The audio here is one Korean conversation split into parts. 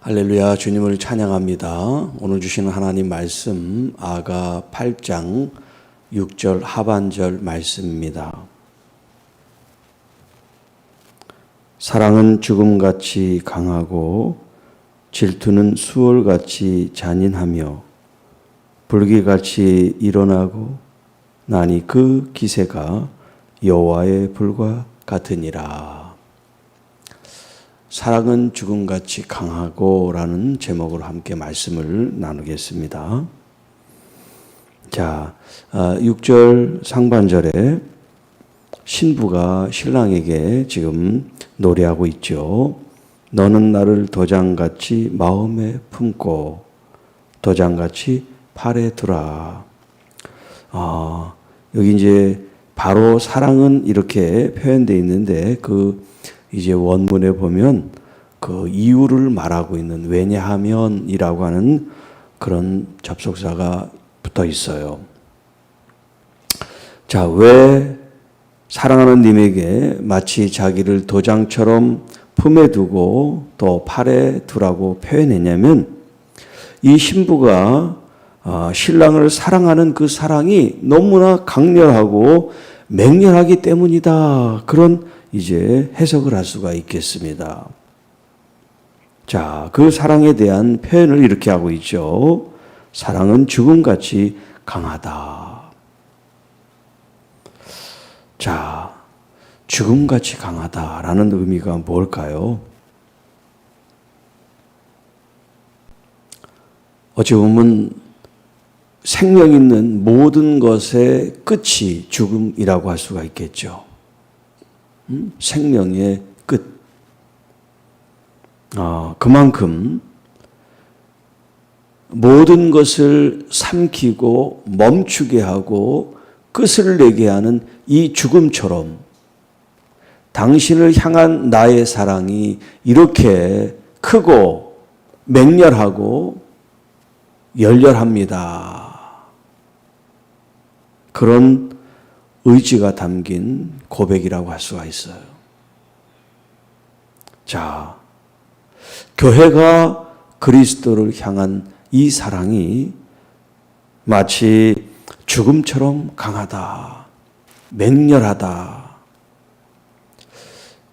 할렐루야 주님을 찬양합니다. 오늘 주시는 하나님 말씀 아가 8장 6절 하반절 말씀입니다. 사랑은 죽음같이 강하고 질투는 수월같이 잔인하며 불기같이 일어나고 나니 그 기세가 여호와의 불과 같으니라. 사랑은 죽음같이 강하고 라는 제목으로 함께 말씀을 나누겠습니다. 자, 6절 상반절에 신부가 신랑에게 지금 노래하고 있죠. 너는 나를 도장같이 마음에 품고 도장같이 팔에 두라. 아, 여기 이제 바로 사랑은 이렇게 표현되어 있는데 그 이제 원문에 보면 그 이유를 말하고 있는 왜냐하면이라고 하는 그런 접속사가 붙어 있어요. 자, 왜 사랑하는 님에게 마치 자기를 도장처럼 품에 두고 또 팔에 두라고 표현했냐면 이 신부가 아, 신랑을 사랑하는 그 사랑이 너무나 강렬하고 맹렬하기 때문이다. 그런 이제 해석을 할 수가 있겠습니다. 자, 그 사랑에 대한 표현을 이렇게 하고 있죠. 사랑은 죽음같이 강하다. 자, 죽음같이 강하다라는 의미가 뭘까요? 어찌 보면 생명 있는 모든 것의 끝이 죽음이라고 할 수가 있겠죠. 음? 생명의 끝. 아, 그만큼 모든 것을 삼키고 멈추게 하고 끝을 내게 하는 이 죽음처럼 당신을 향한 나의 사랑이 이렇게 크고 맹렬하고 열렬합니다. 그런 의지가 담긴 고백이라고 할 수가 있어요. 자, 교회가 그리스도를 향한 이 사랑이 마치 죽음처럼 강하다, 맹렬하다.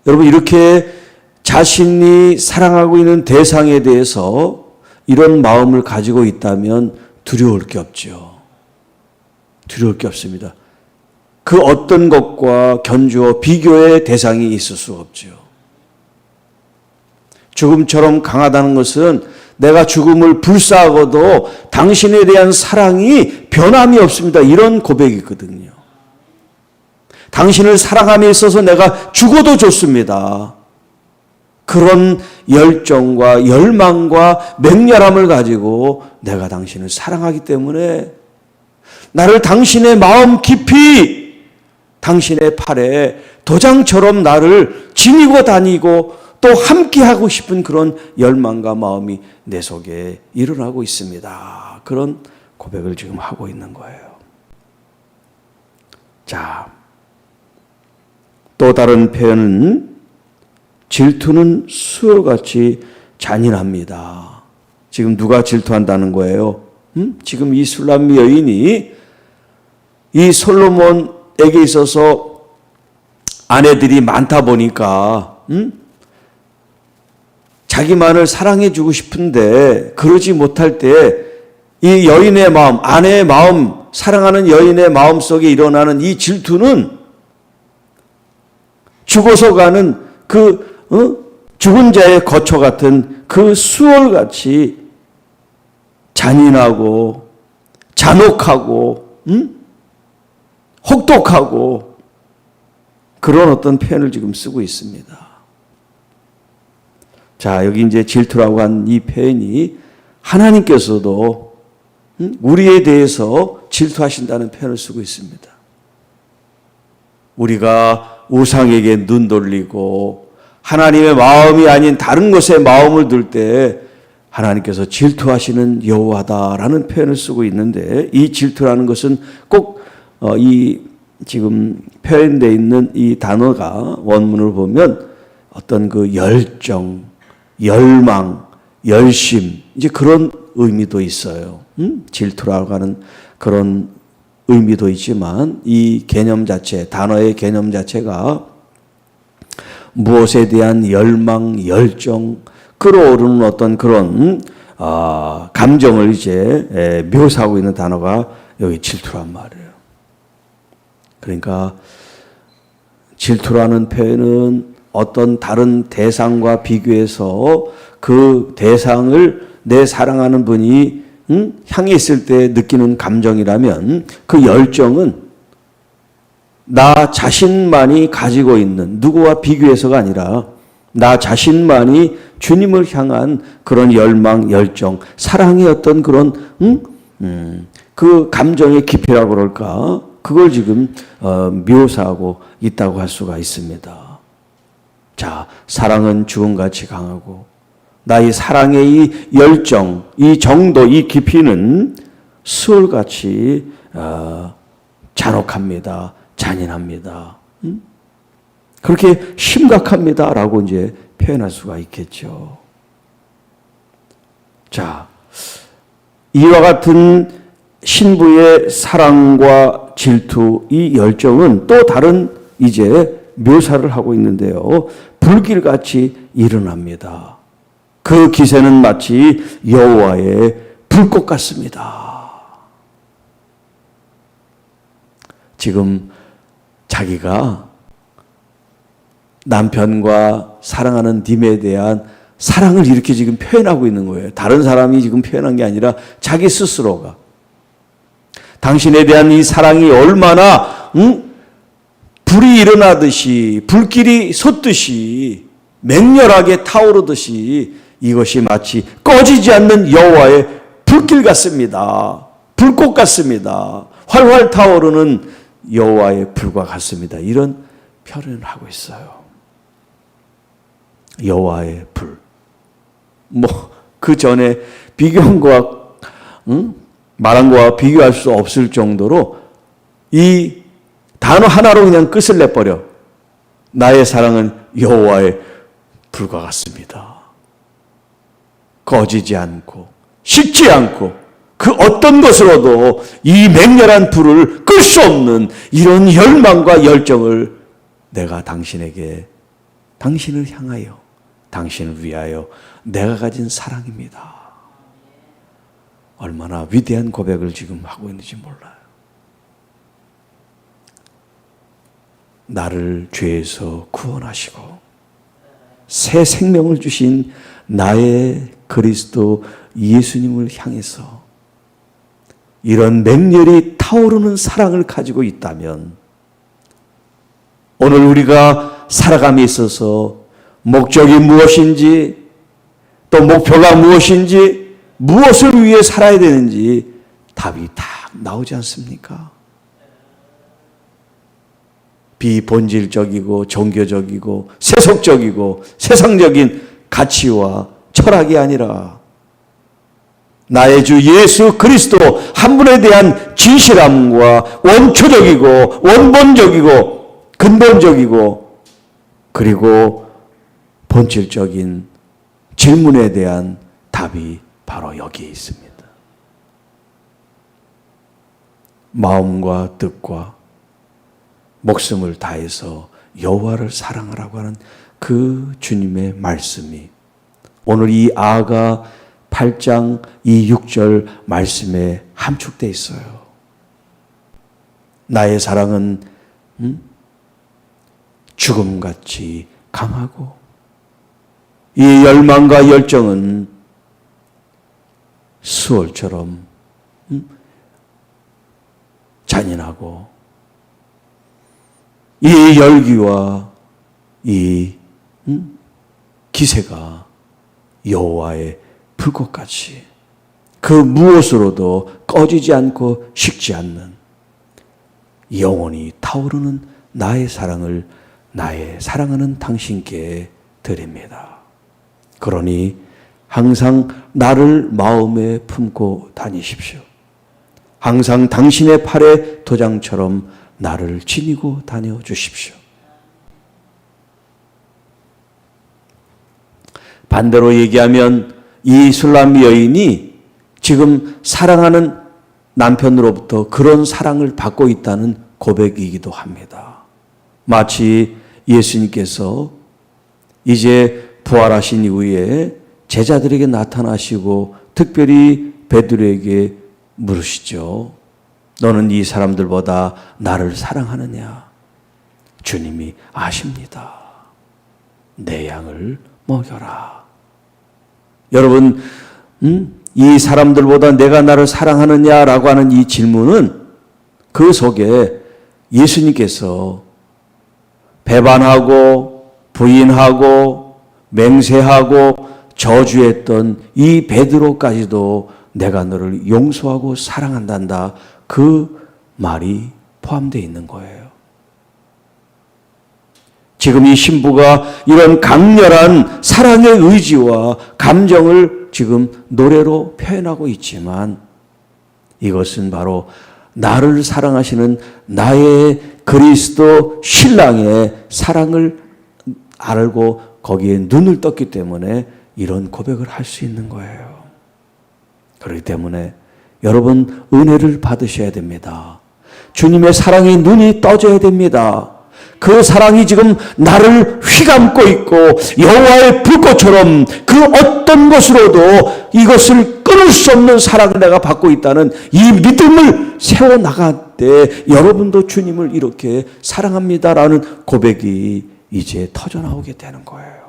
여러분, 이렇게 자신이 사랑하고 있는 대상에 대해서 이런 마음을 가지고 있다면 두려울 게 없죠. 두려울 게 없습니다. 그 어떤 것과 견주어 비교의 대상이 있을 수 없죠. 죽음처럼 강하다는 것은 내가 죽음을 불사하고도 당신에 대한 사랑이 변함이 없습니다. 이런 고백이거든요. 당신을 사랑함에 있어서 내가 죽어도 좋습니다. 그런 열정과 열망과 맹렬함을 가지고 내가 당신을 사랑하기 때문에 나를 당신의 마음 깊이 당신의 팔에 도장처럼 나를 지니고 다니고 또 함께 하고 싶은 그런 열망과 마음이 내 속에 일어나고 있습니다. 그런 고백을 지금 하고 있는 거예요. 자, 또 다른 표현은 질투는 수요같이 잔인합니다. 지금 누가 질투한다는 거예요? 음? 지금 이 술람미 여인이 이 솔로몬 에게 있어서 아내들이 많다 보니까 음? 자기만을 사랑해 주고 싶은데 그러지 못할 때 이 여인의 마음, 아내의 마음, 사랑하는 여인의 마음 속에 일어나는 이 질투는 죽어서 가는 그 어? 죽은 자의 거처 같은 그 수월같이 잔인하고 잔혹하고 음? 혹독하고 그런 어떤 표현을 지금 쓰고 있습니다. 자, 여기 이제 질투라고 한 이 표현이 하나님께서도 우리에 대해서 질투하신다는 표현을 쓰고 있습니다. 우리가 우상에게 눈 돌리고 하나님의 마음이 아닌 다른 것에 마음을 둘 때 하나님께서 질투하시는 여호와다라는 표현을 쓰고 있는데 이 질투라는 것은 꼭 어, 이 지금 표현되어 있는 이 단어가 원문을 보면 어떤 그 열정, 열망, 열심 이제 그런 의미도 있어요. 음? 질투라고 하는 그런 의미도 있지만 이 개념 자체 단어의 개념 자체가 무엇에 대한 열망, 열정, 끌어오르는 어떤 그런 아, 감정을 이제 에, 묘사하고 있는 단어가 여기 질투란 말이에요. 그러니까 질투라는 표현은 어떤 다른 대상과 비교해서 그 대상을 내 사랑하는 분이 응? 향해 있을 때 느끼는 감정이라면 그 열정은 나 자신만이 가지고 있는 누구와 비교해서가 아니라 나 자신만이 주님을 향한 그런 열망, 열정, 사랑의 어떤 그런 응? 음, 그 감정의 깊이라고 그럴까? 그걸 지금 어, 묘사하고 있다고 할 수가 있습니다. 자, 사랑은 죽음같이 강하고 나의 사랑의 이 열정, 이 정도, 이 깊이는 수월같이 어, 잔혹합니다. 잔인합니다. 음? 그렇게 심각합니다라고 이제 표현할 수가 있겠죠. 자, 이와 같은 신부의 사랑과 질투, 이 열정은 또 다른 이제 묘사를 하고 있는데요. 불길같이 일어납니다. 그 기세는 마치 여호와의 불꽃 같습니다. 지금 자기가 남편과 사랑하는 님에 대한 사랑을 이렇게 지금 표현하고 있는 거예요. 다른 사람이 지금 표현한 게 아니라 자기 스스로가. 당신에 대한 이 사랑이 얼마나 응? 불이 일어나듯이 불길이 솟듯이 맹렬하게 타오르듯이 이것이 마치 꺼지지 않는 여호와의 불길 같습니다. 불꽃 같습니다. 활활 타오르는 여호와의 불과 같습니다. 이런 표현을 하고 있어요. 여호와의 불. 뭐 그 전에 거와 응? 말한 거와 비교할 수 없을 정도로 이 단어 하나로 그냥 끝을 내버려. 나의 사랑은 여호와의 불과 같습니다. 꺼지지 않고 식지 않고 그 어떤 것으로도 이 맹렬한 불을 끌 수 없는 이런 열망과 열정을 내가 당신에게 당신을 향하여 당신을 위하여 내가 가진 사랑입니다. 얼마나 위대한 고백을 지금 하고 있는지 몰라요. 나를 죄에서 구원하시고 새 생명을 주신 나의 그리스도 예수님을 향해서 이런 맹렬히 타오르는 사랑을 가지고 있다면 오늘 우리가 살아감에 있어서 목적이 무엇인지 또 목표가 무엇인지 무엇을 위해 살아야 되는지 답이 다 나오지 않습니까? 비본질적이고 종교적이고 세속적이고 세상적인 가치와 철학이 아니라 나의 주 예수 그리스도 한 분에 대한 진실함과 원초적이고 원본적이고 근본적이고 그리고 본질적인 질문에 대한 답이 바로 여기에 있습니다. 마음과 뜻과 목숨을 다해서 여호와를 사랑하라고 하는 그 주님의 말씀이 오늘 이 아가 8장 이 6절 말씀에 함축되어 있어요. 나의 사랑은 음? 죽음같이 강하고 이 열망과 열정은 수월처럼 음? 잔인하고 이 열기와 이 음? 기세가 여호와의 불꽃같이 그 무엇으로도 꺼지지 않고 식지 않는 영원히 타오르는 나의 사랑을 나의 사랑하는 당신께 드립니다. 그러니 항상 나를 마음에 품고 다니십시오. 항상 당신의 팔에 도장처럼 나를 지니고 다녀 주십시오. 반대로 얘기하면 이 술람 여인이 지금 사랑하는 남편으로부터 그런 사랑을 받고 있다는 고백이기도 합니다. 마치 예수님께서 이제 부활하신 이후에 제자들에게 나타나시고 특별히 베드로에게 물으시죠. 너는 이 사람들보다 나를 사랑하느냐? 주님이 아십니다. 내 양을 먹여라. 여러분, 음? 이 사람들보다 내가 나를 사랑하느냐라고 하는 이 질문은 그 속에 예수님께서 배반하고 부인하고 맹세하고 저주했던 이 베드로까지도 내가 너를 용서하고 사랑한단다. 그 말이 포함되어 있는 거예요. 지금 이 신부가 이런 강렬한 사랑의 의지와 감정을 지금 노래로 표현하고 있지만 이것은 바로 나를 사랑하시는 나의 그리스도 신랑의 사랑을 알고 거기에 눈을 떴기 때문에 이런 고백을 할 수 있는 거예요. 그렇기 때문에 여러분 은혜를 받으셔야 됩니다. 주님의 사랑에 눈이 떠져야 됩니다. 그 사랑이 지금 나를 휘감고 있고 여호와의 불꽃처럼 그 어떤 것으로도 이것을 끊을 수 없는 사랑을 내가 받고 있다는 이 믿음을 세워 나갈 때 여러분도 주님을 이렇게 사랑합니다라는 고백이 이제 터져 나오게 되는 거예요.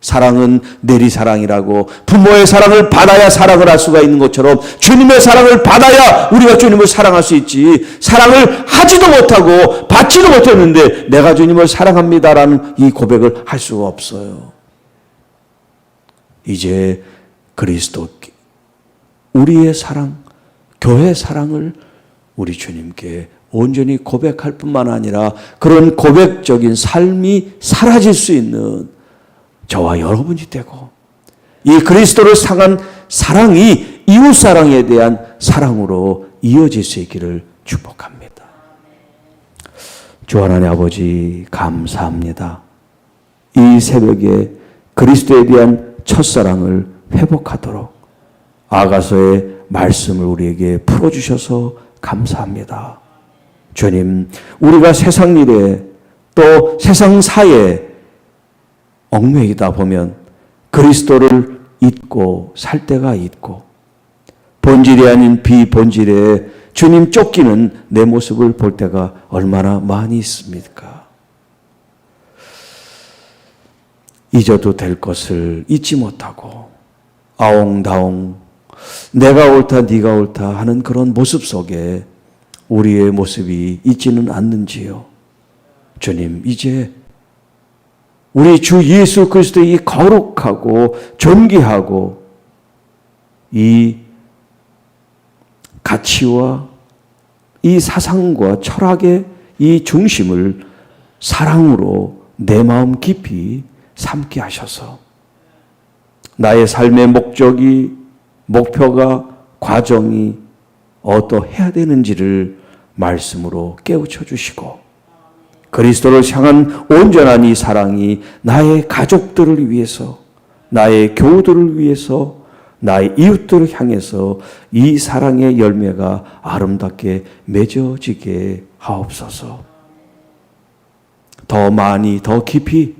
사랑은 내리사랑이라고 부모의 사랑을 받아야 사랑을 할 수가 있는 것처럼 주님의 사랑을 받아야 우리가 주님을 사랑할 수 있지 사랑을 하지도 못하고 받지도 못했는데 내가 주님을 사랑합니다라는 이 고백을 할 수가 없어요. 이제 그리스도 우리의 사랑, 교회 사랑을 우리 주님께 온전히 고백할 뿐만 아니라 그런 고백적인 삶이 사라질 수 있는 저와 여러분이 되고 이 그리스도를 상한 사랑이 이웃 사랑에 대한 사랑으로 이어질 수 있기를 축복합니다. 주 하나님 아버지 감사합니다. 이 새벽에 그리스도에 대한 첫사랑을 회복하도록 아가서의 말씀을 우리에게 풀어주셔서 감사합니다. 주님, 우리가 세상 일에 또 세상 사에 얽매이다 보면 그리스도를 잊고 살 때가 있고 본질이 아닌 비본질에 주님 쫓기는 내 모습을 볼 때가 얼마나 많이 있습니까? 잊어도 될 것을 잊지 못하고 아옹다옹 내가 옳다 네가 옳다 하는 그런 모습 속에 우리의 모습이 있지는 않는지요. 주님 이제 우리 주 예수 그리스도의 이 거룩하고 존귀하고 이 가치와 이 사상과 철학의 이 중심을 사랑으로 내 마음 깊이 삼게 하셔서 나의 삶의 목적이 목표가 과정이 어떠해야 되는지를 말씀으로 깨우쳐 주시고 그리스도를 향한 온전한 이 사랑이 나의 가족들을 위해서, 나의 교우들을 위해서, 나의 이웃들을 향해서 이 사랑의 열매가 아름답게 맺어지게 하옵소서. 더 많이, 더 깊이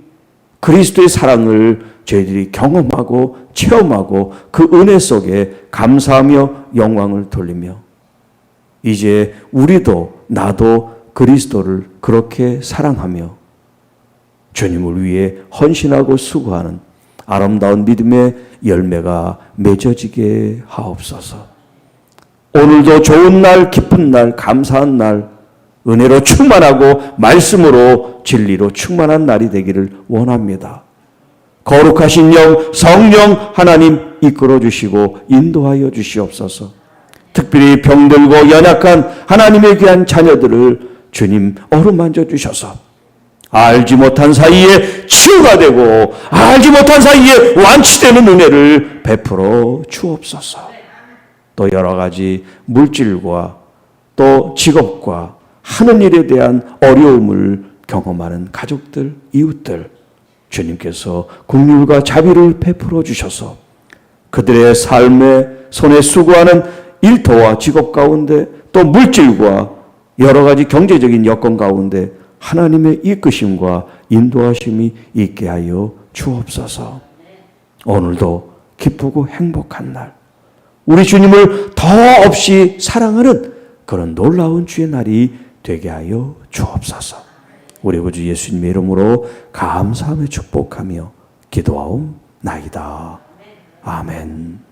그리스도의 사랑을 저희들이 경험하고 체험하고 그 은혜 속에 감사하며 영광을 돌리며 이제 우리도 나도 그리스도를 그렇게 사랑하며 주님을 위해 헌신하고 수고하는 아름다운 믿음의 열매가 맺어지게 하옵소서. 오늘도 좋은 날, 기쁜 날, 감사한 날, 은혜로 충만하고 말씀으로 진리로 충만한 날이 되기를 원합니다. 거룩하신 영, 성령 하나님 이끌어 주시고 인도하여 주시옵소서. 특별히 병들고 연약한 하나님의 귀한 자녀들을 주님 어루만져 주셔서 알지 못한 사이에 치유가 되고 알지 못한 사이에 완치되는 은혜를 베풀어 주옵소서. 또 여러 가지 물질과 또 직업과 하는 일에 대한 어려움을 경험하는 가족들, 이웃들 주님께서 국률과 자비를 베풀어 주셔서 그들의 삶에 손에 수고하는 일터와 직업 가운데 또 물질과 여러 가지 경제적인 여건 가운데 하나님의 이끄심과 인도하심이 있게 하여 주옵소서. 오늘도 기쁘고 행복한 날, 우리 주님을 더 없이 사랑하는 그런 놀라운 주의 날이 되게 하여 주옵소서. 우리 구주 예수님의 이름으로 감사하며 축복하며 기도하옵나이다. 아멘.